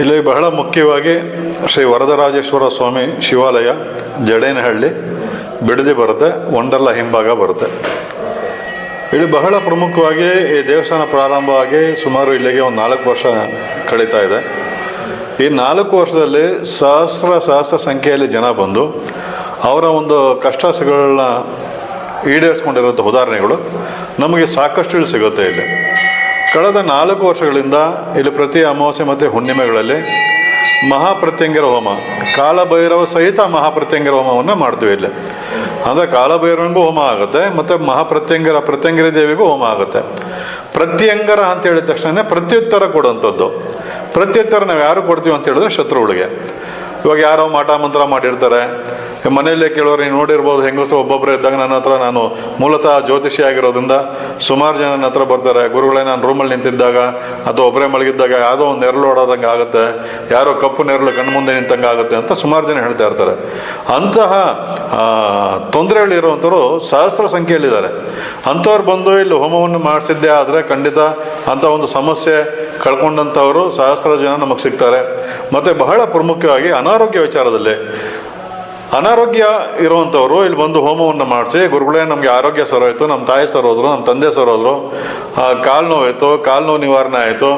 ಇಲ್ಲಿ ಬಹಳ ಮುಖ್ಯವಾಗಿ ಶ್ರೀ ವರದರಾಜೇಶ್ವರ ಸ್ವಾಮಿ ಶಿವಾಲಯ, ಜಡೇನಹಳ್ಳಿ ಬಿಡದಿ ಬರುತ್ತೆ ಒಂಡಲ್ಲ ಹಿಂಭಾಗ ಬರುತ್ತೆ. ಇಲ್ಲಿ ಬಹಳ ಪ್ರಮುಖವಾಗಿ ಈ ದೇವಸ್ಥಾನ ಪ್ರಾರಂಭವಾಗಿ ಸುಮಾರು ಇಲ್ಲಿಗೆ ಒಂದು ನಾಲ್ಕು ವರ್ಷ ಕಳೀತಾ ಇದೆ. ಈ ನಾಲ್ಕು ವರ್ಷದಲ್ಲಿ ಸಹಸ್ರ ಸಹಸ್ರ ಸಂಖ್ಯೆಯಲ್ಲಿ ಜನ ಬಂದು ಅವರ ಒಂದು ಕಷ್ಟಗಳನ್ನ ಈಡೇರಿಸ್ಕೊಂಡಿರುವಂಥ ಉದಾಹರಣೆಗಳು ನಮಗೆ ಸಾಕಷ್ಟು ಇಲ್ಲಿ ಸಿಗುತ್ತೆ ಇಲ್ಲಿ. ಕಳೆದ ನಾಲ್ಕು ವರ್ಷಗಳಿಂದ ಇಲ್ಲಿ ಪ್ರತಿ ಅಮಾವಾಸ್ಯೆ ಮತ್ತು ಹುಣ್ಣಿಮೆಗಳಲ್ಲಿ ಮಹಾಪ್ರತ್ಯಂಗಿರ ಹೋಮ, ಕಾಲಭೈರವ ಸಹಿತ ಮಹಾಪ್ರತ್ಯಂಗಿರ ಹೋಮವನ್ನು ಮಾಡ್ತೀವಿ ಇಲ್ಲಿ. ಅಂದರೆ ಕಾಲಭೈರವನಿಗೂ ಹೋಮ ಆಗುತ್ತೆ, ಮತ್ತು ಮಹಾಪ್ರತ್ಯಂಗಿರ ಪ್ರತ್ಯಂಗಿರ ದೇವಿಗೂ ಹೋಮ ಆಗುತ್ತೆ. ಪ್ರತ್ಯಂಗರ ಅಂತ ಹೇಳಿದ ತಕ್ಷಣ ಪ್ರತ್ಯುತ್ತರ ಕೊಡುವಂಥದ್ದು. ಪ್ರತ್ಯುತ್ತರ ನಾವು ಯಾರು ಕೊಡ್ತೀವಿ ಅಂತ ಹೇಳಿದ್ರೆ ಶತ್ರುಗಳಿಗೆ ಇವಾಗ ಯಾರೋ ಮಾಟ ಮಂತ್ರ ಮಾಡಿರ್ತಾರೆ ಮನೆಯಲ್ಲೇ ಕೇಳೋರು ನೀವು ನೋಡಿರ್ಬೋದು, ಹೆಂಗಸು ಒಬ್ಬೊಬ್ಬರೇ ಇದ್ದಾಗ ನನ್ನ ಹತ್ರ ನಾನು ಮೂಲತಃ ಜ್ಯೋತಿಷಿ ಆಗಿರೋದ್ರಿಂದ ಸುಮಾರು ಜನ ನನ್ನ ಹತ್ರ ಬರ್ತಾರೆ. ಗುರುಗಳೇ, ನಾನು ರೂಮಲ್ಲಿ ನಿಂತಿದ್ದಾಗ ಅಥವಾ ಒಬ್ಬರೇ ಮಲಗಿದ್ದಾಗ ಯಾವುದೋ ಒಂದು ನೆರಳು ಓಡೋದಂಗೆ ಆಗುತ್ತೆ. ಯಾರೋ ಕಪ್ಪು ನೆರಳು ಕಣ್ಣು ಮುಂದೆ ನಿಂತಂಗೆ ಆಗುತ್ತೆ ಅಂತ ಸುಮಾರು ಜನ ಹೇಳ್ತಾ ಇರ್ತಾರೆ. ಅಂತಹ ತೊಂದರೆಗಳಿರುವಂಥವ್ರು ಸಹಸ್ರ ಸಂಖ್ಯೆಯಲ್ಲಿದ್ದಾರೆ. ಅಂಥವ್ರು ಬಂದು ಇಲ್ಲಿ ಹೋಮವನ್ನು ಮಾಡಿಸಿದ್ದೆ ಆದರೆ ಖಂಡಿತ ಅಂತ ಒಂದು ಸಮಸ್ಯೆ ಕಳ್ಕೊಂಡಂಥವರು ಸಹಸ್ರ ಜನ ನಮಗೆ ಸಿಗ್ತಾರೆ. ಮತ್ತು ಬಹಳ ಪ್ರಮುಖವಾಗಿ ಅನಾರೋಗ್ಯ ವಿಚಾರದಲ್ಲಿ ಅನಾರೋಗ್ಯ ಇರುವಂಥವ್ರು ಇಲ್ಲಿ ಬಂದು ಹೋಮವನ್ನು ಮಾಡಿಸಿ, ಗುರುಗಳೇ, ನಮಗೆ ಆರೋಗ್ಯ ಸರೋಯ್ತು ನಮ್ಮ ತಾಯಿ ಸರೋದ್ರು ನಮ್ಮ ತಂದೆ ಸರೋದ್ರು ಕಾಲು ನೋವಾಯಿತು, ಕಾಲು ನೋವು ನಿವಾರಣೆ ಆಯಿತು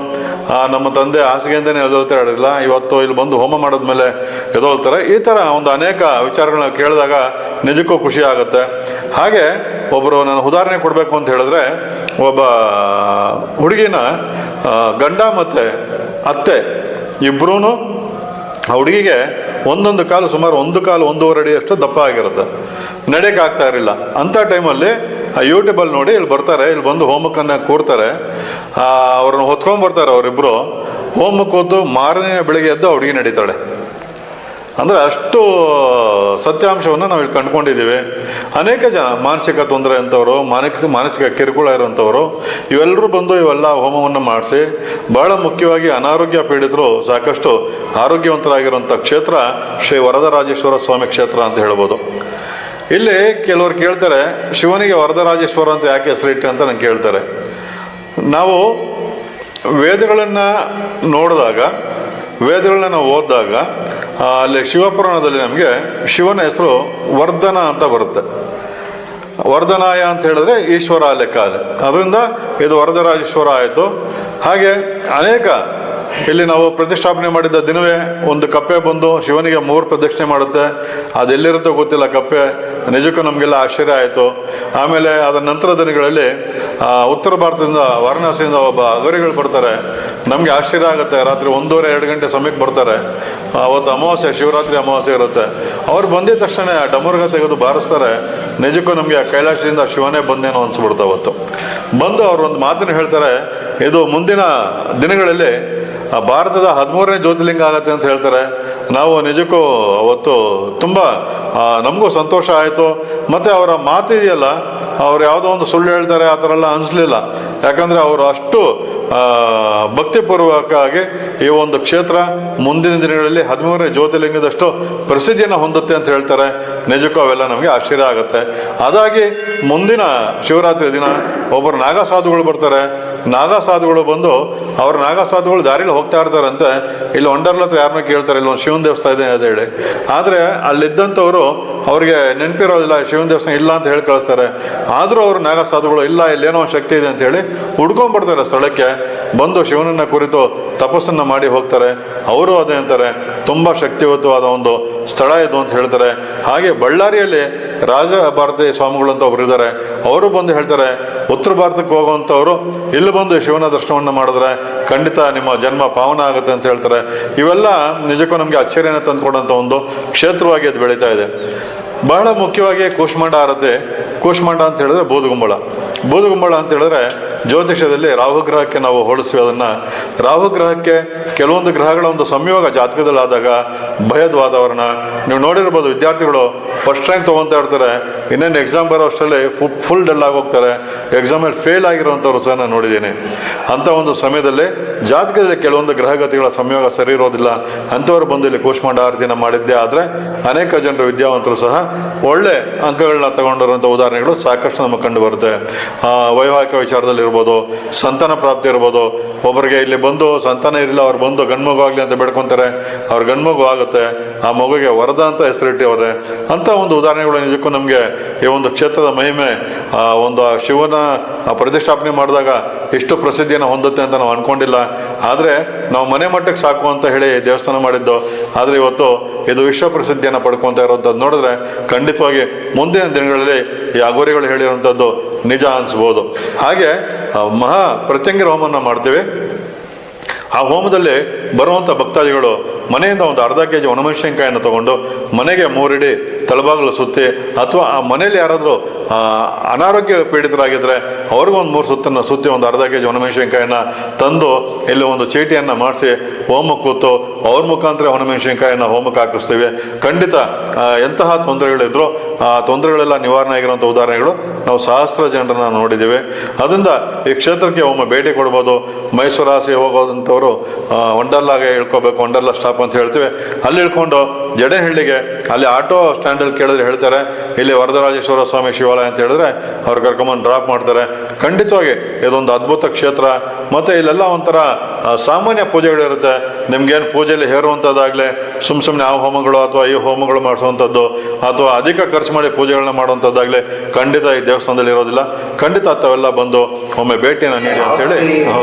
ನಮ್ಮ ತಂದೆ ಹಾಸಿಗೆಯಿಂದನೇ ಎದೊಳ್ತಾ ಇರಲಿಲ್ಲ, ಇವತ್ತು ಇಲ್ಲಿ ಬಂದು ಹೋಮ ಮಾಡಿದ್ಮೇಲೆ ಎದೊಳ್ತಾರೆ ಈ ಥರ ಒಂದು ಅನೇಕ ವಿಚಾರಗಳನ್ನ ಕೇಳಿದಾಗ ನಿಜಕ್ಕೂ ಖುಷಿ ಆಗುತ್ತೆ. ಹಾಗೆ ಒಬ್ಬರು ನಾನು ಉದಾಹರಣೆ ಕೊಡಬೇಕು ಅಂತ ಹೇಳಿದ್ರೆ, ಒಬ್ಬ ಹುಡುಗಿನ ಗಂಡ ಮತ್ತು ಅತ್ತೆ ಇಬ್ಬರೂ ಆ ಹುಡುಗಿಗೆ ಒಂದೊಂದು ಕಾಲು ಸುಮಾರು ಒಂದು ಕಾಲು ಒಂದೂವರೆ ಅಡಿಯಷ್ಟು ದಪ್ಪ ಆಗಿರುತ್ತೆ. ನಡೆಯಕ್ಕೆ ಆಗ್ತಾ ಇರಲಿಲ್ಲ. ಅಂಥ ಟೈಮಲ್ಲಿ ಆ ಯೂಟ್ಯೂಬಲ್ಲಿ ನೋಡಿ ಇಲ್ಲಿ ಬರ್ತಾರೆ, ಇಲ್ಲಿ ಬಂದು ಹೋಮಕ್ಕನ್ನು ಕೂರ್ತಾರೆ. ಅವ್ರನ್ನ ಹೊತ್ಕೊಂಡ್ಬರ್ತಾರೆ ಅವರಿಬ್ಬರು ಹೋಮಕ್ಕೆ ಹೋದ್ದು ಮಾರನೇ ಬೆಳಿಗ್ಗೆ ಎದ್ದು ಅವ್ರಿಗೆ ನಡೀತಾಳೆ. ಅಂದರೆ ಅಷ್ಟು ಸತ್ಯಾಂಶವನ್ನು ನಾವು ಇಲ್ಲಿ ಕಂಡುಕೊಂಡಿದ್ದೀವಿ. ಅನೇಕ ಜನ, ಮಾನಸಿಕ ತೊಂದರೆ ಅಂಥವರು ಮಾನಸಿಕ ಮಾನಸಿಕ ಕಿರುಕುಳ ಇರುವಂಥವರು ಇವೆಲ್ಲರೂ ಬಂದು ಇವೆಲ್ಲ ಹೋಮವನ್ನು ಮಾಡಿಸಿ, ಬಹಳ ಮುಖ್ಯವಾಗಿ ಅನಾರೋಗ್ಯ ಪೀಡಿತರು ಸಾಕಷ್ಟು ಆರೋಗ್ಯವಂತರಾಗಿರುವಂಥ ಕ್ಷೇತ್ರ ಶ್ರೀ ವರದರಾಜೇಶ್ವರ ಸ್ವಾಮಿ ಕ್ಷೇತ್ರ ಅಂತ ಹೇಳ್ಬೋದು. ಇಲ್ಲಿ ಕೆಲವರು ಕೇಳ್ತಾರೆ, ಶಿವನಿಗೆ ವರದರಾಜೇಶ್ವರ ಅಂತ ಯಾಕೆ ಹೆಸರಿಟ್ಟೆ ಅಂತ ನಂಗೆ ಕೇಳ್ತಾರೆ. ನಾವು ವೇದಗಳನ್ನು ನೋಡಿದಾಗ, ವೇದಗಳನ್ನ ನಾವು ಓದಿದಾಗ ಅಲ್ಲಿ ಶಿವಪುರಾಣದಲ್ಲಿ ನಮಗೆ ಶಿವನ ಹೆಸರು ವರ್ಧನ ಅಂತ ಬರುತ್ತೆ. ವರ್ಧನಾಯ ಅಂತ ಹೇಳಿದ್ರೆ ಈಶ್ವರ ಲೆಕ್ಕ ಅದು. ಅದರಿಂದ ಇದು ವರದರಾಜೇಶ್ವರ ಆಯಿತು. ಹಾಗೆ ಅನೇಕ ಇಲ್ಲಿ ನಾವು ಪ್ರತಿಷ್ಠಾಪನೆ ಮಾಡಿದ್ದ ದಿನವೇ ಒಂದು ಕಪ್ಪೆ ಬಂದು ಶಿವನಿಗೆ ಮೂರು ಪ್ರದಕ್ಷಿಣೆ ಮಾಡುತ್ತೆ. ಅದೆಲ್ಲಿರುತ್ತೋ ಗೊತ್ತಿಲ್ಲ ಕಪ್ಪೆ. ನಿಜಕ್ಕೂ ನಮಗೆಲ್ಲ ಆಶ್ಚರ್ಯ ಆಯಿತು. ಆಮೇಲೆ ಅದರ ನಂತರ ದಿನಗಳಲ್ಲಿ ಉತ್ತರ ಭಾರತದಿಂದ ವಾರಣಾಸಿಯಿಂದ ಒಬ್ಬ ಅಗರಿಗಳು ಬರ್ತಾರೆ. ನಮಗೆ ಆಶ್ಚರ್ಯ ಆಗುತ್ತೆ. ರಾತ್ರಿ ಒಂದೂವರೆ, ಎರಡು ಗಂಟೆ ಸಮಯಕ್ಕೆ ಬರ್ತಾರೆ. ಅವತ್ತು ಅಮಾವಾಸ್ಯ, ಶಿವರಾತ್ರಿ ಅಮಾವಾಸ್ಯೆ ಇರುತ್ತೆ. ಅವ್ರು ಬಂದಿದ ತಕ್ಷಣ ಡಮರುಗ ತೆಗೆದು ಬಾರಿಸ್ತಾರೆ. ನಿಜಕ್ಕೂ ನಮಗೆ ಆ ಕೈಲಾಸದಿಂದ ಶಿವನೇ ಬಂದೇನೋ ಅನ್ಸ್ಬಿಡ್ತು ಅವತ್ತು. ಬಂದು ಅವರು ಒಂದು ಮಾತನ್ನು ಹೇಳ್ತಾರೆ, ಇದು ಮುಂದಿನ ದಿನಗಳಲ್ಲಿ ಆ ಭಾರತದ ಹದಿಮೂರನೇ ಜ್ಯೋತಿರ್ಲಿಂಗ ಆಗತ್ತೆ ಅಂತ ಹೇಳ್ತಾರೆ. ನಾವು ನಿಜಕ್ಕೂ ಅವತ್ತು ತುಂಬ ನಮಗೂ ಸಂತೋಷ ಆಯಿತು. ಮತ್ತು ಅವರ ಮಾತಿದೆಯಲ್ಲ, ಅವ್ರು ಯಾವುದೋ ಒಂದು ಸುಳ್ಳು ಹೇಳ್ತಾರೆ, ಆ ಥರ ಎಲ್ಲ ಅನಿಸ್ಲಿಲ್ಲ. ಯಾಕಂದರೆ ಅವರು ಅಷ್ಟು ಭಕ್ತಿಪೂರ್ವಕವಾಗಿ ಈ ಒಂದು ಕ್ಷೇತ್ರ ಮುಂದಿನ ದಿನಗಳಲ್ಲಿ ಹದಿಮೂರನೇ ಜ್ಯೋತಿರ್ಲಿಂಗದಷ್ಟು ಪ್ರಸಿದ್ಧಿಯನ್ನು ಹೊಂದುತ್ತೆ ಅಂತ ಹೇಳ್ತಾರೆ. ನಿಜಕ್ಕೂ ಅವೆಲ್ಲ ನಮಗೆ ಆಶ್ಚರ್ಯ ಆಗುತ್ತೆ. ಅದಾಗಿ ಮುಂದಿನ ಶಿವರಾತ್ರಿ ದಿನ ಒಬ್ಬರು ನಾಗ ಸಾಧುಗಳು ಬರ್ತಾರೆ. ನಾಗ ಸಾಧುಗಳು ಬಂದು ಅವ್ರ ನಾಗಸಾಧುಗಳು ದಾರಿಲಿ ಹೋಗ್ತಾ ಇರ್ತಾರಂತೆ. ಇಲ್ಲಿ ಒಂಡರ್ಲ ಹತ್ರ ಯಾರನ್ನ ಕೇಳ್ತಾರೆ, ಇಲ್ಲಿ, ಒಂದು ಶಿವನ ದೇವಸ್ಥಾನ ಇದೆ ಅಂತ ಹೇಳಿ. ಆದರೆ ಅಲ್ಲಿದ್ದಂಥವರು ಅವ್ರಿಗೆ ನೆನಪಿರೋದಿಲ್ಲ, ಶಿವನ ದೇವಸ್ಥಾನ ಇಲ್ಲ ಅಂತ ಹೇಳಿ ಕಳಿಸ್ತಾರೆ. ಆದರೂ ಅವರು ನಾಗಸಾಧುಗಳು, ಇಲ್ಲ, ಇಲ್ಲೇನೋ ಶಕ್ತಿ ಇದೆ ಅಂತ ಹೇಳಿ ಹುಡ್ಕೊಂಡ್ಬರ್ತಾರೆ ಸ್ಥಳಕ್ಕೆ. ಬಂದು ಶಿವನನ್ನ ಕುರಿತು ತಪಸ್ಸನ್ನು ಮಾಡಿ ಹೋಗ್ತಾರೆ. ಅವರು ಅದೇ ಅಂತಾರೆ, ತುಂಬ ಶಕ್ತಿಯುತವಾದ ಒಂದು ಸ್ಥಳ ಇದು ಅಂತ ಹೇಳ್ತಾರೆ. ಹಾಗೆ ಬಳ್ಳಾರಿಯಲ್ಲಿ ರಾಜ ಭಾರತೀಯ ಸ್ವಾಮಿಗಳು ಅಂತ ಇದ್ದಾರೆ. ಅವರು ಬಂದು ಹೇಳ್ತಾರೆ, ಉತ್ತರ ಭಾರತಕ್ಕೆ ಹೋಗುವಂಥವ್ರು ಇಲ್ಲಿ ಬಂದು ಶಿವನ ದರ್ಶನವನ್ನು ಮಾಡಿದ್ರೆ ಖಂಡಿತ ನಿಮ್ಮ ಜನ್ಮ ಪಾವನ ಆಗುತ್ತೆ ಅಂತ ಹೇಳ್ತಾರೆ. ಇವೆಲ್ಲ ನಿಜಕ್ಕೂ ನಮಗೆ ಆಶ್ಚರ್ಯನ ತಂದುಕೊಡೋಂಥ ಒಂದು ಕ್ಷೇತ್ರವಾಗಿ ಅದು ಬೆಳೀತಾ ಇದೆ. ಬಹಳ ಮುಖ್ಯವಾಗಿ ಕೂಷ್ಮಾಂಡ ಆರತಿ, ಕೂಷ್ಮಾಂಡ ಅಂತ ಹೇಳಿದ್ರೆ ಬೂದುಗುಂಬಳ. ಬೂದುಗುಂಬಳ ಅಂತ ಹೇಳಿದ್ರೆ ಜ್ಯೋತಿಷದಲ್ಲಿ ರಾಹುಗ್ರಹಕ್ಕೆ ನಾವು ಹೋಲಿಸ್ತೀವಿ ಅದನ್ನು ರಾಹುಗ್ರಹಕ್ಕೆ ಕೆಲವೊಂದು ಗ್ರಹಗಳ ಒಂದು ಸಂಯೋಗ ಜಾತಕದಲ್ಲಿ ಆದಾಗ ಭಯದ ವಾತಾವರಣ. ನೀವು ನೋಡಿರ್ಬೋದು ವಿದ್ಯಾರ್ಥಿಗಳು ಫಸ್ಟ್ ರ್ಯಾಂಕ್ ತೊಗೊತಾ ಇರ್ತಾರೆ, ಇನ್ನೇನು ಎಕ್ಸಾಮ್ ಬರೋ ಅಷ್ಟರಲ್ಲಿ ಫುಲ್ ಡಲ್ ಆಗಿ ಹೋಗ್ತಾರೆ. ಎಕ್ಸಾಮಲ್ಲಿ ಫೇಲ್ ಆಗಿರುವಂಥವ್ರು ಸಹ ನಾನು ನೋಡಿದ್ದೀನಿ. ಅಂಥ ಒಂದು ಸಮಯದಲ್ಲಿ ಜಾತಕದಲ್ಲಿ ಕೆಲವೊಂದು ಗ್ರಹಗತಿಗಳ ಸಂಯೋಗ ಸರಿ ಇರೋದಿಲ್ಲ. ಅಂಥವ್ರು ಬಂದು ಇಲ್ಲಿ ಕೂಷ್ಮಾಂಡ ಆರತಿನ ಮಾಡಿದ್ದೇ ಆದರೆ ಅನೇಕ ಜನರು ವಿದ್ಯಾವಂತರು ಸಹ ಒಳ್ಳೆ ಅಂಕಗಳನ್ನ ತಗೊಂಡಿರುವಂಥ ಉದಾಹರಣೆಗಳು ಸಾಕಷ್ಟು ನಮಗೆ ಕಂಡು ಬರುತ್ತೆ. ವೈವಾಹಿಕ ವಿಚಾರದಲ್ಲಿ ಇರ್ಬೋದು, ಸಂತಾನ ಪ್ರಾಪ್ತಿ ಇರ್ಬೋದು, ಒಬ್ಬರಿಗೆ ಇಲ್ಲಿ ಬಂದು ಸಂತಾನ ಇರಲಿಲ್ಲ, ಅವ್ರು ಬಂದು ಗಂಡ್ಮಗು ಆಗಲಿ ಅಂತ ಬೇಡ್ಕೊಂತಾರೆ, ಅವ್ರ ಗಂಡ್ಮಗು ಆಗುತ್ತೆ, ಆ ಮಗುಗೆ ವರದ ಅಂತ ಹೆಸರಿಟ್ಟಿವ್ರೆ ಅಂತ ಒಂದು ಉದಾಹರಣೆಗಳು ನಿಜಕ್ಕೂ ನಮಗೆ ಈ ಒಂದು ಕ್ಷೇತ್ರದ ಮಹಿಮೆ, ಆ ಒಂದು ಆ ಶಿವನ ಪ್ರತಿಷ್ಠಾಪನೆ ಮಾಡಿದಾಗ ಎಷ್ಟು ಪ್ರಸಿದ್ಧಿಯನ್ನು ಹೊಂದುತ್ತೆ ಅಂತ ನಾವು ಅನ್ಕೊಂಡಿಲ್ಲ. ಆದರೆ ನಾವು ಮನೆ ಮಟ್ಟಕ್ಕೆ ಸಾಕು ಅಂತ ಹೇಳಿ ದೇವಸ್ಥಾನ ಮಾಡಿದ್ದು. ಆದರೆ ಇವತ್ತು ಇದು ವಿಶ್ವ ಪ್ರಸಿದ್ಧಿಯನ್ನು ಪಡ್ಕೊತಾ ಇರುವಂಥದ್ದು ನೋಡಿದ್ರೆ ಖಂಡಿತವಾಗಿ ಮುಂದಿನ ದಿನಗಳಲ್ಲಿ ಈ ಅಗೋರಿಗಳು ಹೇಳಿರುವಂಥದ್ದು ನಿಜ ಅನಿಸ್ಬೋದು. ಹಾಗೆ ಮಹಾ ಪ್ರತ್ಯಂಗಿರ ಹೋಮವನ್ನು ಮಾಡ್ತೀವಿ. ಆ ಹೋಮದಲ್ಲಿ ಬರುವಂಥ ಭಕ್ತಾದಿಗಳು ಮನೆಯಿಂದ ಒಂದು ಅರ್ಧ ಕೆ ಜಿ ಒಣಮೆಣಸಿನ್ಕಾಯನ್ನು ತಗೊಂಡು ಮನೆಗೆ ಮೂರಿಡಿ ತಳಬಾಗಲು ಸುತ್ತಿ ಅಥವಾ ಆ ಮನೆಯಲ್ಲಿ ಯಾರಾದರೂ ಅನಾರೋಗ್ಯ ಪೀಡಿತರಾಗಿದ್ದರೆ ಅವ್ರಿಗೂ ಒಂದು ಮೂರು ಸುತ್ತನ್ನು ಸುತ್ತಿ ಒಂದು ಅರ್ಧ ಕೆ ಜಿ ಒಣಮೆಣಸಿನ್ಕಾಯನ್ನ ತಂದು ಇಲ್ಲಿ ಒಂದು ಚೀಟಿಯನ್ನು ಮಾಡಿಸಿ ಹೋಮ ಕೂತು ಅವ್ರ ಮುಖಾಂತರ ಒಣಮೆಣಸಿನ್ಕಾಯನ್ನ ಹೋಮಕ್ಕೆ ಹಾಕಿಸ್ತೀವಿ. ಖಂಡಿತ ಎಂತಹ ತೊಂದರೆಗಳಿದ್ರು ಆ ತೊಂದರೆಗಳೆಲ್ಲ ನಿವಾರಣೆ ಆಗಿರುವಂಥ ಉದಾಹರಣೆಗಳು ನಾವು ಸಹಸ್ರ ಜನರನ್ನು ನೋಡಿದ್ದೀವಿ. ಅದರಿಂದ ಈ ಕ್ಷೇತ್ರಕ್ಕೆ ಒಮ್ಮೆ ಭೇಟಿ ಕೊಡ್ಬೋದು. ಮೈಸೂರು ಆಸೆ ಹೋಗೋದಂಥವ್ರು ಒಂಡರ್ಲಾಗೆ ಇಳ್ಕೋಬೇಕು ಒಂಡರ್ಲಾ ಸ್ಟಾಪ್ ಅಂತ ಹೇಳ್ತೇವೆ. ಅಲ್ಲಿ ಇಳ್ಕೊಂಡು ಜಡೆಹಳ್ಳಿಗೆ ಅಲ್ಲಿ ಆಟೋ ಸ್ಟ್ಯಾಂಡಲ್ಲಿ ಕೇಳಿದ್ರೆ ಹೇಳ್ತಾರೆ, ಇಲ್ಲಿ ವರದರಾಜೇಶ್ವರ ಸ್ವಾಮಿ ಶಿವಾಲಯ ಅಂತ ಹೇಳಿದ್ರೆ ಅವ್ರು ಕರ್ಕೊಂಬಂದು ಡ್ರಾಪ್ ಮಾಡ್ತಾರೆ. ಖಂಡಿತವಾಗಿ ಇದೊಂದು ಅದ್ಭುತ ಕ್ಷೇತ್ರ. ಮತ್ತು ಇಲ್ಲೆಲ್ಲ ಒಂಥರ ಸಾಮಾನ್ಯ ಪೂಜೆಗಳಿರುತ್ತೆ. ನಿಮ್ಗೇನು ಪೂಜೆಯಲ್ಲಿ ಹೇರುವಂಥದ್ದಾಗಲಿ, ಸುಮ್ ಸುಮ್ಮನೆ ಆ ಹೋಮಗಳು ಅಥವಾ ಈ ಹೋಮಗಳು ಮಾಡಿಸುವಂಥದ್ದು, ಅಥವಾ ಅಧಿಕ ಖರ್ಚು ಮಾಡಿ ಪೂಜೆಗಳನ್ನ ಮಾಡುವಂಥದ್ದಾಗಲಿ, ಖಂಡಿತ ಈ ದೇವಸ್ಥಾನದಲ್ಲಿ ಇರೋದಿಲ್ಲ. ಖಂಡಿತ ತಾವೆಲ್ಲ ಬಂದು ಒಮ್ಮೆ ಭೇಟಿನ ನೀಡಿ ಅಂತೇಳಿ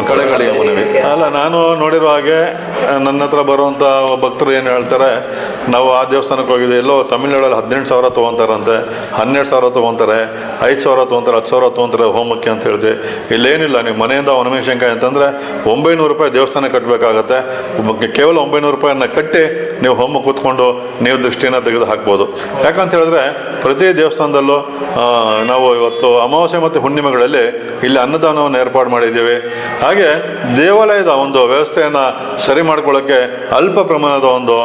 ಕಳೆಗಳಿಗೆ ಮನವಿ. ಅಲ್ಲ, ನಾನು ನೋಡಿರೋ ಹಾಗೆ ನನ್ನ ಹತ್ರ ಬರುವಂಥ ಭಕ್ತರು ಏನು ಹೇಳ್ತಾರೆ ಆ ದೇವಸ್ಥಾನಕ್ಕೆ ಹೋಗಿದ್ದೆ. ಎಲ್ಲೋ ತಮಿಳ್ನಾಡಲ್ಲಿ ಹದಿನೆಂಟು ಸಾವಿರ ತೊಗೊಂತಾರಂತೆ. ಹನ್ನೆರಡು ಸಾವಿರ ತೊಗೊತಾರೆ. ಐದು ಸಾವಿರ ತೊಗೊಂತಾರೆ, ಹತ್ತು ಸಾವಿರ ತೊಗೊಂತಾರೆ ಹೋಮಕ್ಕೆ ಅಂತ ಹೇಳಿದೆ. ಇಲ್ಲೇನಿಲ್ಲ, ನೀವು ಮನೆಯಿಂದ ಒಣಮೆಣಸಿನ್ಕಾಯಿ ಅಂತಂದರೆ ಒಂಬೈನೂರು ರೂಪಾಯಿ ದೇವಸ್ಥಾನ ಕಟ್ಟಬೇಕಾಗತ್ತೆ ಕೇವಲ ಒಂಬೈನೂರು ರೂಪಾಯಿಯನ್ನು ಕಟ್ಟಿ ನೀವು ಹೋಮ ಕೂತ್ಕೊಂಡು ನೀವು ದೃಷ್ಟಿಯನ್ನು ತೆಗೆದು ಹಾಕ್ಬೋದು ಯಾಕಂತ ಹೇಳಿದ್ರೆ ಪ್ರತಿ ದೇವಸ್ಥಾನದಲ್ಲೂ ನಾವು ಇವತ್ತು ಅಮಾವಾಸ್ಯೆ ಮತ್ತು ಹುಣ್ಣಿಮೆಗಳಲ್ಲಿ ಇಲ್ಲಿ ಅನ್ನದಾನವನ್ನು ಏರ್ಪಾಡು ಮಾಡಿದ್ದೀವಿ. ಹಾಗೆ ದೇವಾಲಯದ ಒಂದು ವ್ಯವಸ್ಥೆಯನ್ನು ಸರಿ ಮಾಡ್ಕೊಳ್ಳೋಕ್ಕೆ ಅಲ್ಪ ಪ್ರಮಾಣದ ಒಂದು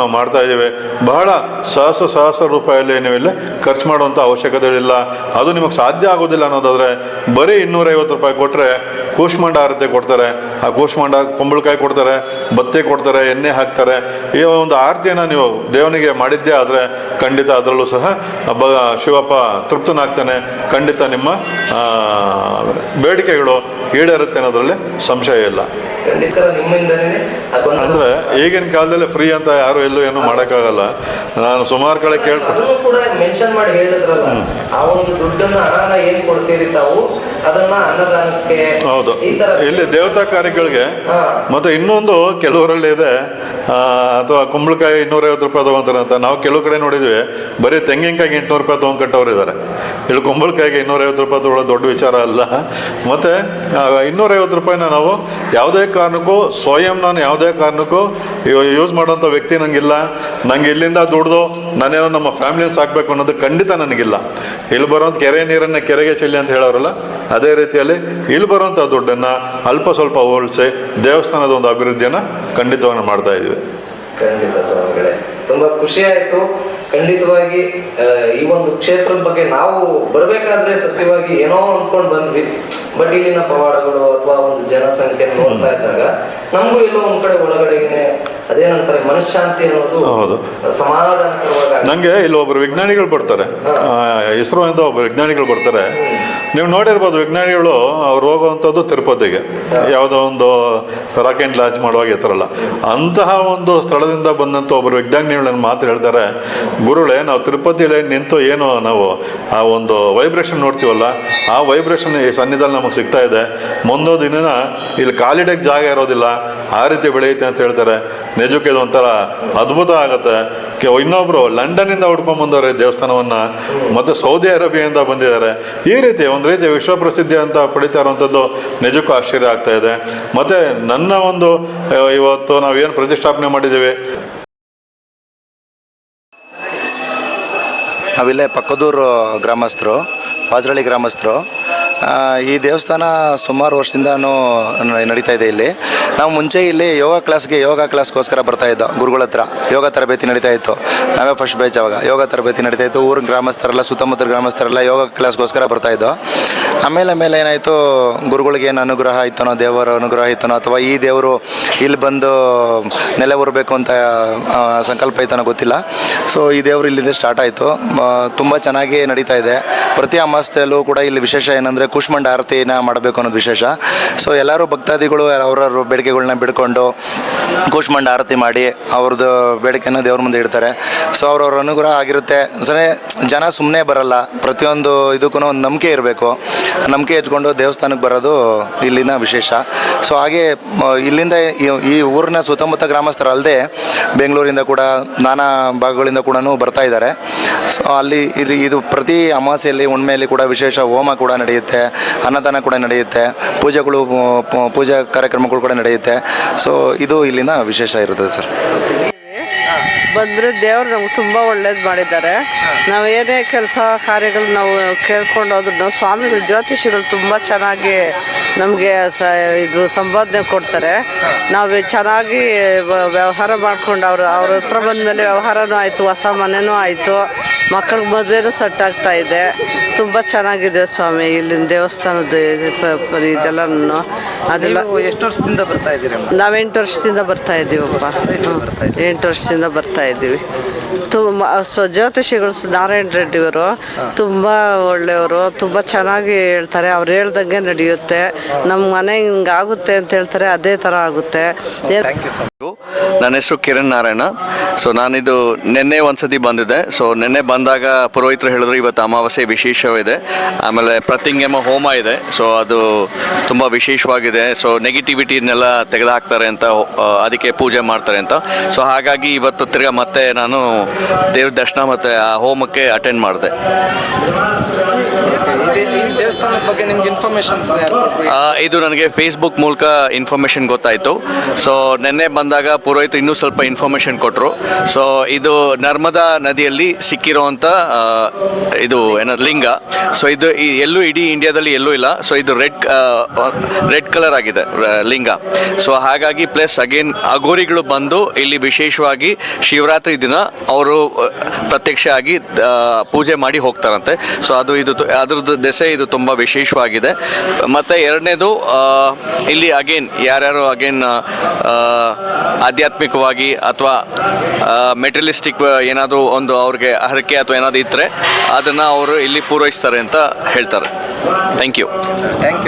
ನಾವು ಮಾಡ್ತಾ ಇದ್ದೇವೆ. ಬಹಳ ಸಹಸ್ರ ಸಹಸ್ರ ರೂಪಾಯಲ್ಲಿ ನೀವು ಇಲ್ಲಿ ಖರ್ಚು ಮಾಡುವಂಥ ಅವಶ್ಯಕತೆ ಇಲ್ಲ ಅದು ನಿಮಗೆ ಸಾಧ್ಯ ಆಗೋದಿಲ್ಲ ಅನ್ನೋದಾದರೆ ಬರೀ ಇನ್ನೂರೈವತ್ತು ರೂಪಾಯಿ ಕೊಟ್ಟರೆ ಕೂಷ್ಮಾಂಡ ಆರತಿ ಕೊಡ್ತಾರೆ. ಆ ಕೂಷ್ಮಾಂಡ ಕುಂಬಳಕಾಯಿ ಕೊಡ್ತಾರೆ, ಬತ್ತೆ ಕೊಡ್ತಾರೆ, ಎಣ್ಣೆ ಹಾಕ್ತಾರೆ. ಈ ಒಂದು ಆರತಿಯನ್ನು ನೀವು ದೇವನಿಗೆ ಮಾಡಿದ್ದೇ ಆದರೆ ಖಂಡಿತ ಅದರಲ್ಲೂ ಸಹ ಬ ಶಿವಪ್ಪ ತೃಪ್ತನಾಗ್ತಾನೆ. ಖಂಡಿತ ನಿಮ್ಮ ಬೇಡಿಕೆಗಳು ಈಡೇರುತ್ತೆ ಅನ್ನೋದರಲ್ಲಿ ಸಂಶಯ ಇಲ್ಲ. ಖಂಡಿತ ಅಂದ್ರೆ ಈಗಿನ ಕಾಲದಲ್ಲಿ ಫ್ರೀ ಅಂತ ಯಾರು ಎಲ್ಲೂ ಏನು ಮಾಡೋಕ್ಕಾಗಲ್ಲ. ನಾನು ಸುಮಾರು ಕಡೆ ಕೇಳ್ಕೊಂಡು ಕೂಡ ಮೆನ್ಷನ್ ಮಾಡಿ ಹೇಳಿದ್ರಲ್ಲ ಆ ಒಂದು ದುಡ್ಡನ್ನ ಹಣನ ಏನ್ ಕೊಡ್ತೀರಿ ತಾವು? ಅದನ್ನ ಅನ್ನದಾನಕ್ಕೆ ಹೌದು. ಇಲ್ಲಿ ದೇವತಾ ಕಾರ್ಯಗಳಿಗೆ. ಮತ್ತೆ ಇನ್ನೊಂದು ಕೆಲವರಲ್ಲಿ ಇದೆ. ಅಥವಾ ಕುಂಬಳಕಾಯಿ ಇನ್ನೂರೈವತ್ತು ರೂಪಾಯಿ ತಗೊಂತಾರೆ ಅಂತ. ನಾವು ಕೆಲವು ಕಡೆ ನೋಡಿದ್ವಿ. ಬರೀ ತೆಂಗಿನಕಾಯಿ ಎಂಟುನೂರು ರೂಪಾಯಿ ತಗೊಂಡು ಕಟ್ಟೋರು ಇದ್ದಾರೆ ಇಲ್ಲಿ ಕುಂಬಳಕಾಯಿಗೆ ಇನ್ನೂರೈವತ್ತು ರೂಪಾಯಿ ತಗೊಳ್ಳೋದು ದೊಡ್ಡ ವಿಚಾರ ಅಲ್ಲ. ಮತ್ತೆ ಇನ್ನೂರೈವತ್ತು ರೂಪಾಯಿನ ನಾವು ಯಾವುದೇ ಕಾರಣಕ್ಕೂ ಸ್ವಯಂ ನಾನು ಯಾವುದೇ ಕಾರಣಕ್ಕೂ ಯೂಸ್ ಮಾಡೋಂಥ ವ್ಯಕ್ತಿ ನನಗಿಲ್ಲ ನಂಗೆ ಇಲ್ಲಿಂದ ದುಡ್ದು ನಾನೇನೋ ನಮ್ಮ ಫ್ಯಾಮಿಲಿನ ಸಾಕಬೇಕು ಅನ್ನೋದು ಖಂಡಿತ ನನಗಿಲ್ಲ. ಇಲ್ಲಿ ಬರೋಂಥ ಕೆರೆ ನೀರನ್ನ ಕೆರೆಗೆ ಚೆಲ್ಲಿ ಅಂತ ಹೇಳೋರಲ್ಲ. ಅದೇ ರೀತಿಯಲ್ಲಿ ಇಲ್ಲಿ ಬರುವಂಥ ದುಡ್ಡನ್ನ ಅಲ್ಪ ಸ್ವಲ್ಪ ಹೋಲಿಸಿ ದೇವಸ್ಥಾನದ ಒಂದು ಅಭಿವೃದ್ಧಿಯನ್ನ ಖಂಡಿತವಾಗಿ ಮಾಡ್ತಾ ಇದ್ದೀವಿ. ಖಂಡಿತ ಸ್ವಾಮಿಗಳೇ. ತುಂಬಾ ಖುಷಿ ಆಯ್ತು. ಖಂಡಿತವಾಗಿ ಈ ಒಂದು ಕ್ಷೇತ್ರದ ಬಗ್ಗೆ ನಾವು ಬರಬೇಕಾದ್ರೆ ಸತ್ಯವಾಗಿ ಏನೋ ಅನ್ಕೊಂಡ್ ಬಂದ್ವಿ. ಬಟ್ ಇಲ್ಲಿನ ಪವಾಡಗಳು ಅಥವಾ ಒಂದು ಜನಸಂಖ್ಯೆ ನೋಡ್ತಾ ಇದ್ದಾಗ, ನಮಗೂ ಎಲ್ಲೋ ಒಂದ್ ಕಡೆ ಒಳಗಡೆಗೆ ಅದೇನಂತಾರೆ ಮನಃಶಾಂತಿ ಅನ್ನೋದು ಹೌದು. ಸಮಾಧಾನಕರವಾಗಿ ಆಗುತ್ತೆ. ನಂಗೆ ಇಲ್ಲಿ ಒಬ್ರು ವಿಜ್ಞಾನಿಗಳು ಬರ್ತಾರೆ. ಇಸ್ರೋ ಅಂತ ಒಬ್ಬ ವಿಜ್ಞಾನಿಗಳು ಬರ್ತಾರೆ. ನೀವು ನೋಡಿರ್ಬೋದು ವಿಜ್ಞಾನಿಗಳು ಅವ್ರು ಹೋಗುವಂಥದ್ದು ತಿರುಪತಿಗೆ. ಯಾವುದೋ ಒಂದು ರಾಕೆಟ್ ಲಾಂಚ್ ಮಾಡುವಾಗ ಅಲ್ಲ. ಅಂತಹ ಒಂದು ಸ್ಥಳದಿಂದ ಬಂದಂಥ ಒಬ್ಬರು ವಿಜ್ಞಾನಿಗಳು ನನ್ನ ಮಾತು ಹೇಳ್ತಾರೆ ಗುರುಳೆ ನಾವು ತಿರುಪತಿಯಲ್ಲಿ ನಿಂತು ಏನು ನಾವು ಆ ಒಂದು ವೈಬ್ರೇಷನ್ ನೋಡ್ತೀವಲ್ಲ ಆ ವೈಬ್ರೇಷನ್ ಈ ಸನ್ನಿಧಾನ ನಮಗೆ ಸಿಗ್ತಾ ಇದೆ. ಮುಂದೊಂದು ದಿನ ಇಲ್ಲಿ ಕಾಲಿಡಕ್ಕೆ ಜಾಗ ಇರೋದಿಲ್ಲ ಆ ರೀತಿ ಬೆಳೆಯುತ್ತೆ ಅಂತ ಹೇಳ್ತಾರೆ. ನಿಜಕ್ಕೆ ಇದು ಒಂಥರ ಅದ್ಭುತ ಆಗುತ್ತೆ. ಇನ್ನೊಬ್ರು ಲಂಡನ್ನಿಂದ ಹುಡ್ಕೊಂಡ್ ಬಂದವ್ರೆ ದೇವಸ್ಥಾನವನ್ನ, ಮತ್ತೆ ಸೌದಿ ಅರೇಬಿಯಾದಿಂದ ಬಂದಿದ್ದಾರೆ. ಈ ರೀತಿ, ಒಂದು ರೀತಿ ವಿಶ್ವ ಪ್ರಸಿದ್ಧಿ ಅಂತ ಪಡಿತಾ ಇರುವಂಥದ್ದು ನಿಜಕ್ಕೂ ಆಶ್ಚರ್ಯ ಆಗ್ತಾ ಇದೆ. ಮತ್ತೆ ನನ್ನ ಒಂದು ಇವತ್ತು ನಾವೇನು ಪ್ರತಿಷ್ಠಾಪನೆ ಮಾಡಿದ್ದೀವಿ? ನಾವಿಲ್ಲೇ ಪಕ್ಕದೂರು ಗ್ರಾಮಸ್ಥರು, ಪಾಜರಳ್ಳಿ ಗ್ರಾಮಸ್ಥರು. ಈ ದೇವಸ್ಥಾನ ಸುಮಾರು ವರ್ಷದಿಂದನೂ ನ- ನಡೀತಾ ಇದೆ ಇಲ್ಲಿ. ನಾವು ಮುಂಚೆ ಇಲ್ಲಿ ಯೋಗ ಕ್ಲಾಸ್ಗೆ ಯೋಗ ಕ್ಲಾಸ್ಗೋಸ್ಕರ ಬರ್ತಾ ಇದ್ದೋ, ಗುರುಗಳ ಹತ್ರ. ಯೋಗ ತರಬೇತಿ ನಡೀತಾ ಇತ್ತು. ನಾವೇ ಫಸ್ಟ್ ಬ್ಯಾಚ್ ಅವಾಗ. ಯೋಗ ತರಬೇತಿ ನಡೀತಾ ಇತ್ತು. ಊರಿನ ಗ್ರಾಮಸ್ಥರೆಲ್ಲ ಸುತ್ತಮುತ್ತ ಗ್ರಾಮಸ್ಥರೆಲ್ಲ ಯೋಗ ಕ್ಲಾಸ್ಗೋಸ್ಕರ ಬರ್ತಾ ಇದ್ದೋ. ಆಮೇಲೆ ಆಮೇಲೆ ಏನಾಯಿತು? ಗುರುಗಳಿಗೆ ಏನು ಅನುಗ್ರಹ ಆಯ್ತನೋ ದೇವರ ಅನುಗ್ರಹ ಆಯ್ತನೋ ಅಥವಾ ಈ ದೇವರು ಇಲ್ಲಿ ಬಂದು ನೆಲೆ ಊರಬೇಕು ಅಂತ ಸಂಕಲ್ಪ ಐತನೋ ಗೊತ್ತಿಲ್ಲ. ಸೊ ಈ ದೇವರು ಇಲ್ಲಿಂದ ಸ್ಟಾರ್ಟ್ ಆಯಿತು. ತುಂಬ ಚೆನ್ನಾಗಿ ನಡೀತಾ ಇದೆ. ಪ್ರತಿ ಅಮಾವಾಸ್ಯೆಯಲ್ಲೂ ಕೂಡ ಇಲ್ಲಿ ವಿಶೇಷ ಏನಂದರೆ ಅಂದರೆ ಕೂಷ್ಮಂಡ ಆರತಿನ ಮಾಡಬೇಕು ಅನ್ನೋದು ವಿಶೇಷ. ಸೊ ಎಲ್ಲರೂ ಭಕ್ತಾದಿಗಳು ಅವರವ್ರ ಬೇಡಿಕೆಗಳನ್ನ ಬಿಡ್ಕೊಂಡು ಕೂಷ್ಮಂಡ ಆರತಿ ಮಾಡಿ ಅವ್ರದ್ದು ಬೇಡಿಕೆನ ದೇವ್ರ ಮುಂದೆ ಇಡ್ತಾರೆ. ಸೊ ಅವ್ರವ್ರ ಅನುಗ್ರಹ ಆಗಿರುತ್ತೆ. ಸರಿ ಜನ ಸುಮ್ಮನೆ ಬರಲ್ಲ. ಪ್ರತಿಯೊಂದು ಇದಕ್ಕೂ ಒಂದು ನಂಬಿಕೆ ಇರಬೇಕು. ನಂಬಿಕೆ ಇಟ್ಕೊಂಡು ದೇವಸ್ಥಾನಕ್ಕೆ ಬರೋದು ಇಲ್ಲಿನ ವಿಶೇಷ. ಸೊ ಹಾಗೆ ಇಲ್ಲಿಂದ ಈ- ಊರಿನ ಸುತ್ತಮುತ್ತ ಗ್ರಾಮಸ್ಥರು ಅಲ್ಲದೆ ಬೆಂಗಳೂರಿಂದ ಕೂಡ ನಾನಾ ಭಾಗಗಳಿಂದ ಕೂಡ ಬರ್ತಾ ಇದ್ದಾರೆ. ಸೊ ಅಲ್ಲಿ ಇದು ಇದು ಪ್ರತಿ ಅಮಾವಾಸ್ಯೆಯಲ್ಲಿ ಹುಣ್ಮೆಯಲ್ಲಿ ಕೂಡ ವಿಶೇಷ ಹೋಮ ಕೂಡ ನಡೆಯುತ್ತೆ. ಅನ್ನದಾನ ಕೂಡ ನಡೆಯುತ್ತೆ ಪೂಜೆಗಳು ಪೂಜಾ ಕಾರ್ಯಕ್ರಮಗಳು ಕೂಡ ನಡೆಯುತ್ತೆ. ಸೊ ಇದು ಇಲ್ಲಿನ ವಿಶೇಷ ಇರುತ್ತದೆ ಸರ್ ಬಂದರೆ ದೇವ್ರು ನಮ್ಗೆ ತುಂಬ ಒಳ್ಳೇದು ಮಾಡಿದ್ದಾರೆ. ನಾವು ಏನೇ ಕೆಲಸ ಕಾರ್ಯಗಳು ನಾವು ಕೇಳ್ಕೊಂಡು ಹೋದ್ರು ಸ್ವಾಮಿಗಳು ಜ್ಯೋತಿಷಿಗಳು ತುಂಬ ಚೆನ್ನಾಗಿ ನಮಗೆ ಸ ಇದು ಸಂಪಾದನೆ ಕೊಡ್ತಾರೆ. ನಾವು ಚೆನ್ನಾಗಿ ವ್ಯವಹಾರ ಮಾಡ್ಕೊಂಡು ಅವರು ಅವ್ರ ಹತ್ರ ಬಂದಮೇಲೆ ವ್ಯವಹಾರನೂ ಆಯಿತು ಹೊಸ ಮನೆನೂ ಆಯಿತು ಮಕ್ಕಳಿಗೆ ಮದುವೆನೂ ಸೆಟ್ ಆಗ್ತಾ ಇದೆ. ತುಂಬ ಚೆನ್ನಾಗಿದೆ ಸ್ವಾಮಿ ಇಲ್ಲಿನ ದೇವಸ್ಥಾನದ ಇದೆಲ್ಲ ಅದೆಲ್ಲ ಎಷ್ಟು ವರ್ಷದಿಂದ ಬರ್ತಾ ಇದ್ದೀರಿ ನಾವು ಎಂಟು ವರ್ಷದಿಂದ ಬರ್ತಾ ಇದ್ದೀವಪ್ಪ. ಎಂಟು ವರ್ಷದಿಂದ ಬರ್ತಾ ಇದ್ದೀವಿ. ತುಂಬ ಸೊ ಜ್ಯೋತಿಷಿಗಳು ನಾರಾಯಣ ರೆಡ್ಡಿ ಅವರು ತುಂಬ ಒಳ್ಳೆಯವರು ತುಂಬ ಚೆನ್ನಾಗಿ ಹೇಳ್ತಾರೆ. ಅವ್ರು ಹೇಳ್ದಂಗೆ ನಡೆಯುತ್ತೆ. ನಮ್ಮ ಮನೆ ಹಿಂಗಾಗುತ್ತೆ ಅಂತ ಹೇಳ್ತಾರೆ. ಅದೇ ಥರ ಆಗುತ್ತೆ. ನನ್ನ ಹೆಸರು ಕಿರಣ್ ನಾರಾಯಣ. ಸೊ ನಾನಿದು ನಿನ್ನೆ ಒಂದ್ಸತಿ ಬಂದಿದ್ದೆ. ಸೊ ನಿನ್ನೆ ಬಂದಾಗ ಪುರೋಹಿತರು ಹೇಳಿದ್ರು ಇವತ್ತು ಅಮಾವಾಸ್ಯೆ ವಿಶೇಷವಿದೆ. ಆಮೇಲೆ ಪ್ರತಿಂಗಮ ಹೋಮ ಇದೆ. ಸೊ ಅದು ತುಂಬ ವಿಶೇಷವಾಗಿದೆ. ಸೊ ನೆಗೆಟಿವಿಟಿನೆಲ್ಲ ತೆಗೆದುಹಾಕ್ತಾರೆ ಅಂತ ಅದಕ್ಕೆ ಪೂಜೆ ಮಾಡ್ತಾರೆ ಅಂತ. ಸೊ ಹಾಗಾಗಿ ಇವತ್ತು ತಿರ್ಗ ಮತ್ತೆ ನಾನು ದೇವ್ರ ದರ್ಶನ ಮತ್ತು ಆ ಹೋಮಕ್ಕೆ ಅಟೆಂಡ್ ಮಾಡಿದೆ. ದೇವಸ್ಥಾನದ ಬಗ್ಗೆ ನಿಮ್ಗೆ ಇನ್ಫಾರ್ಮೇಶನ್ ಇದು ನನಗೆ ಫೇಸ್ಬುಕ್ ಮೂಲಕ ಇನ್ಫಾರ್ಮೇಷನ್ ಗೊತ್ತಾಯಿತು. ಸೊ ನಿನ್ನೆ ಬಂದಾಗ ಪುರೋಹಿತರು ಇನ್ನೂ ಸ್ವಲ್ಪ ಇನ್ಫಾರ್ಮೇಷನ್ ಕೊಟ್ಟರು ಸೊ ಇದು ನರ್ಮದಾ ನದಿಯಲ್ಲಿ ಸಿಕ್ಕಿರೋವಂಥ ಇದು ಏನ, ಲಿಂಗ. ಸೊ ಇದು ಎಲ್ಲೂ ಇಡೀ ಇಂಡಿಯಾದಲ್ಲಿ ಎಲ್ಲೂ ಇಲ್ಲ. ಸೊ ಇದು ರೆಡ್ ರೆಡ್ ಕಲರ್ ಆಗಿದೆ ಲಿಂಗ. ಸೊ ಹಾಗಾಗಿ ಪ್ಲಸ್ ಅಗೇನ್ ಅಘೋರಿಗಳು ಬಂದು ಇಲ್ಲಿ ವಿಶೇಷವಾಗಿ ಶಿವರಾತ್ರಿ ದಿನ ಅವರು ಪ್ರತ್ಯಕ್ಷ ಆಗಿ ಪೂಜೆ ಮಾಡಿ ಹೋಗ್ತಾರಂತೆ. ಸೊ ಅದು ಇದು, ಅದ್ರದ್ದು ದೆಸೆ ಇದು ತುಂಬ ವಿಶೇಷವಾಗಿದೆ. ಮತ್ತು ಎರಡನೇದು ಇಲ್ಲಿ ಅಗೇನ್ ಯಾರ್ಯಾರು ಅಗೇನ್ ಆಧ್ಯಾತ್ಮಿಕವಾಗಿ ಅಥವಾ ಮೆಟಲಿಸ್ಟಿಕ್ ಏನಾದರೂ ಒಂದು ಅವ್ರಿಗೆ ಹರಕೆ ಅಥವಾ ಏನಾದರೂ ಇದ್ದರೆ ಅದನ್ನು ಅವರು ಇಲ್ಲಿ ಪೂರೈಸ್ತಾರೆ ಅಂತ ಹೇಳ್ತಾರೆ. Thank you thank you